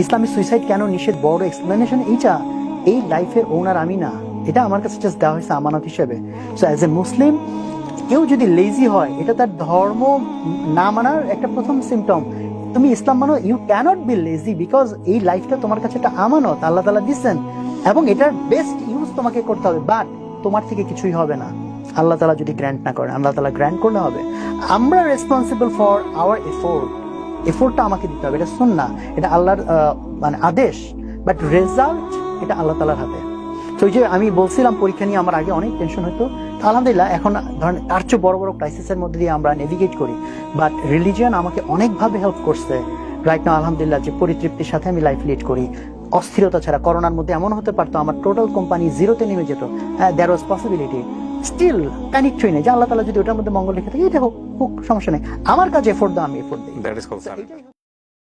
ইসলামী suicide কেন নিষেধ? বড় এক্সপ্লেনেশন এইটা, এই লাইফের ওনার আমি না। এটা আমার কাছে জাস্ট দেওয়া হয়েছে আমানত হিসেবে। সো অ্যাজ এ মুসলিম কেউ যদি লেজি হয়, এটা তার ধর্ম না মানার একটা প্রথম সিমটম তুমি ইসলাম মানো you cannot be lazy because এই লাইফটা তোমার কাছে একটা আমানত, আল্লাহ তালা দিচ্ছেন। এবং এটার বেস্ট ইউজ তোমাকে করতে হবে বাট তোমার থেকে কিছুই হবে না। আল্লাহ তালা যদি গ্র্যান্ট না করেন আল্লাহ তালা গ্র্যান্ট করলে হবে। আমরা রেসপন্সিবল ফর আওয়ার এফোর্ট এফোর্টটা আমাকে দিতে হবে, এটা না এটা আল্লাহর মানে আদেশ বাট রেজাল্ট এটা আল্লাহ তালার হাতে। তো ওই যে আমি বলছিলাম পরীক্ষা নিয়ে আমার আগে অনেক টেনশন হতো আলহামদুলিল্লাহ এখন ধরেন তার চেয়ে বড় বড় ক্রাইসিসের মধ্যে দিয়ে আমরা নেভিগেট করি বাট রিলিজিয়ান আমাকে অনেকভাবে হেল্প করছে। রাইট না আলহামদুলিল্লাহ যে পরিতৃপ্তির সাথে আমি লাইফ লিড করি। অস্থিরতা ছাড়া, করোনার মধ্যে এমন হতে পারতো, আমার টোটাল কোম্পানি জিরোতে নেমে যেত। হ্যাঁ there was possibility still panic না যে আল্লাহ তালা যদি ওটার মধ্যে মঙ্গল লিখে থাকে এটা হোক হোক সমস্যা নেই। আমার কাছে এফোর্ট দাও আমি এফোর্ট দিই।